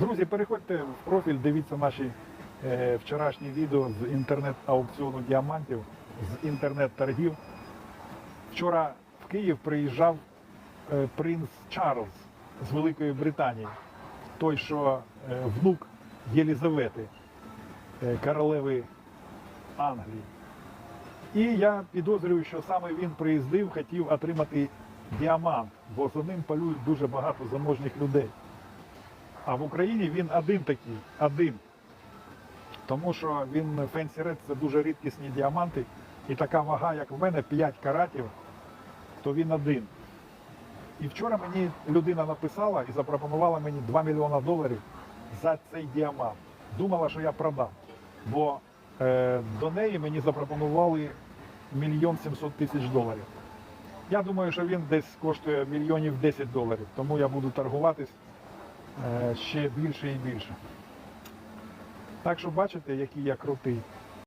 Друзі, переходьте в профіль, дивіться наші е, вчорашні відео з інтернет-аукціону діамантів, з інтернет-торгів. Вчора в Київ приїжджав е, принц Чарльз з Великої Британії, той, що е, внук Єлізавети, е, королеви Англії. І я підозрюю, що саме він приїздив, хотів отримати діамант, бо за ним полюють дуже багато заможних людей. А в Україні він один такий, один. Тому що він Fancy Red це дуже рідкісні діаманти. І така вага, як в мене, 5 каратів, то він один. І вчора мені людина написала і запропонувала мені 2 мільйона доларів за цей діамант. Думала, що я продам. Бо е, до неї мені запропонували мільйон 700 тисяч доларів. Я думаю, що він десь коштує мільйонів 10 доларів, тому я буду торгуватись ще більше і більше. Так що бачите, який я крутий.